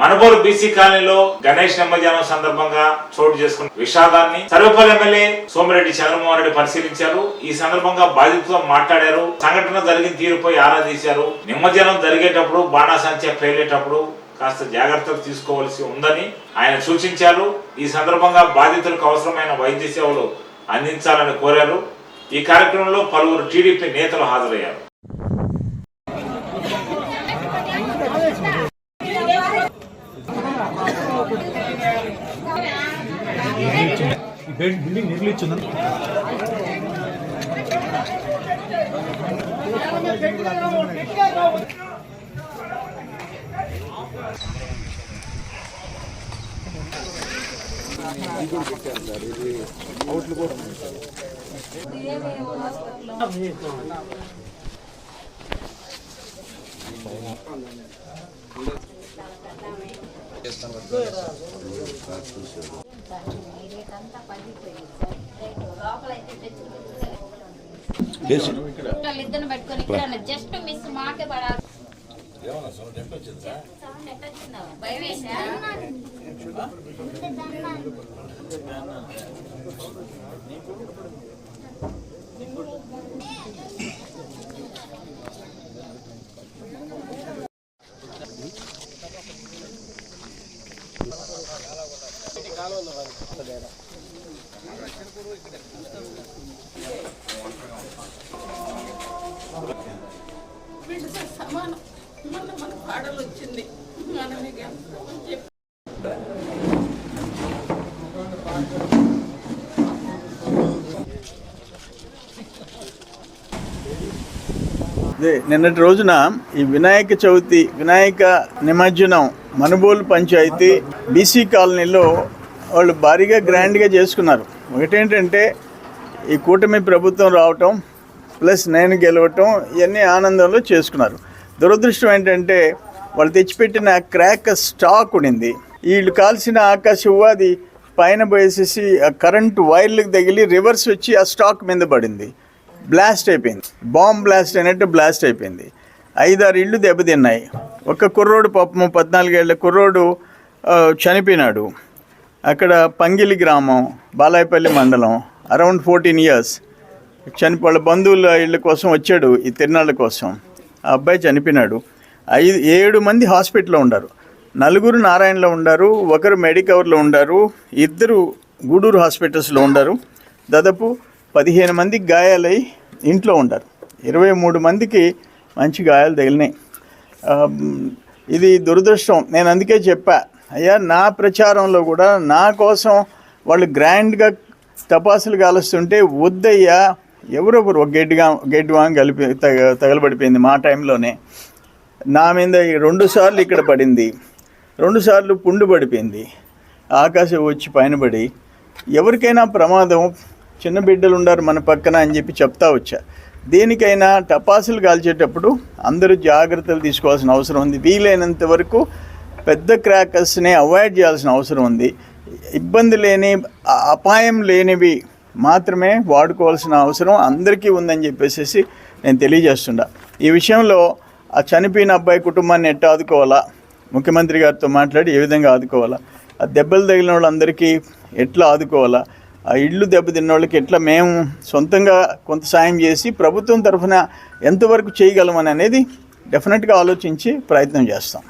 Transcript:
Manubolu BC కాలనీలో గణేష్ నిమజ్జనం సందర్భంగా చోటు చేసుకున్న విషాదాన్ని సర్వేపల్లి ఎమ్మెల్యే సోమిరెడ్డి చంద్రమోహన్ రెడ్డి పరిశీలించారు. ఈ సందర్భంగా బాధితులతో మాట్లాడారు. సంఘటన జరిగిన తీరుపై ఆరా తీశారు. నిమజ్జనం జరిగేటప్పుడు బాణాసంచా పేలేటప్పుడు కాస్త జాగ్రత్తలు తీసుకోవాల్సి ఉందని ఆయన సూచించారు. ఈ సందర్భంగా బాధితులకు అవసరమైన వైద్య సేవలు అందించాలని కోరారు. ఈ కార్యక్రమంలో పలువురు టీడీపీ నేతలు హాజరయ్యారు. ఈ బిల్డింగ్ బిల్డింగ్ నిర్మించిందని ఇద్దరు పెట్టుకొని ఇక్కడ జస్ట్ మిస్ మాకే పడాలి. భయం సమానం మన మన వచ్చింది అదే నిన్నటి రోజున ఈ వినాయక చవితి వినాయక నిమజ్జనం మనుబోలు పంచాయతీ బీసీ కాలనీలో వాళ్ళు భారీగా గ్రాండ్గా చేసుకున్నారు. ఒకటేంటంటే ఈ కూటమి ప్రభుత్వం రావటం ప్లస్ నేను గెలవటం ఇవన్నీ ఆనందంలో చేసుకున్నారు. దురదృష్టం ఏంటంటే వాళ్ళు తెచ్చిపెట్టిన క్రాక్ స్టాక్ ఉండింది. వీళ్ళు కాల్సిన ఆకాశ అది పైన పోసేసి ఆ కరెంటు వైర్లకు తగిలి రివర్స్ వచ్చి ఆ స్టాక్ మీద పడింది. బ్లాస్ట్ అయిపోయింది. బాంబ్ బ్లాస్ట్ అయినట్టు బ్లాస్ట్ అయిపోయింది. ఐదారు ఇళ్ళు దెబ్బతిన్నాయి. ఒక కుర్రోడు పాపము పద్నాలుగేళ్ళ కుర్రోడు చనిపోయినాడు. అక్కడ పంగిలి గ్రామం బాలాయపల్లి మండలం అరౌండ్ ఫోర్టీన్ ఇయర్స్ చనిపో వాళ్ళ బంధువుల ఇళ్ళ కోసం వచ్చాడు ఈ తిరునాళ్ళ కోసం. ఆ అబ్బాయి చనిపోయినాడు. ఐదు ఏడు మంది హాస్పిటల్లో ఉన్నారు. నలుగురు నారాయణలో ఉండారు ఒకరు మెడికవర్లో ఉండారు ఇద్దరు గూడూరు హాస్పిటల్స్లో ఉండారు దాదాపు పదిహేను మంది గాయాలై ఇంట్లో ఉండారు ఇరవై మూడు మందికి మంచి గాయాలు తగిలినాయి. ఇది దురదృష్టం. నేను అందుకే చెప్పా అయ్యా నా ప్రచారంలో కూడా నా కోసం వాళ్ళు గ్రాండ్గా తపాసులు కాలుస్తుంటే వద్దయ్యా ఎవరొకరు ఒక గెడ్డిగా గెడ్డిగా కలిపి తగ తగలబడిపోయింది మా టైంలోనే. నా మీద రెండు సార్లు ఇక్కడ పడింది. రెండు సార్లు పుండు పడిపోయింది. ఆకాశం వచ్చి పైన పడి ఎవరికైనా ప్రమాదం చిన్న బిడ్డలు ఉన్నారు మన పక్కన అని చెప్పి చెప్తా వచ్చా. దేనికైనా టపాసులు కాల్చేటప్పుడు అందరూ జాగ్రత్తలు తీసుకోవాల్సిన అవసరం ఉంది. వీలైనంత వరకు పెద్ద క్రాకర్స్ని అవాయిడ్ చేయాల్సిన అవసరం ఉంది. ఇబ్బంది లేని అపాయం లేనివి మాత్రమే వాడుకోవాల్సిన అవసరం అందరికీ ఉందని చెప్పేసి నేను తెలియజేస్తుండా ఈ విషయంలో ఆ చనిపోయిన అబ్బాయి కుటుంబాన్ని ఎట్లా ఆదుకోవాలా? ముఖ్యమంత్రి గారితో మాట్లాడి ఏ విధంగా ఆదుకోవాలా? ఆ దెబ్బలు తగిలిన వాళ్ళందరికీ ఎట్లా ఆదుకోవాలా? ఆ ఇళ్ళు దెబ్బతిన్న వాళ్ళకి ఎట్లా మేము సొంతంగా కొంత సాయం చేసి ప్రభుత్వం తరఫున ఎంతవరకు చేయగలమని అనేది డెఫినెట్గా ఆలోచించి ప్రయత్నం చేస్తాం.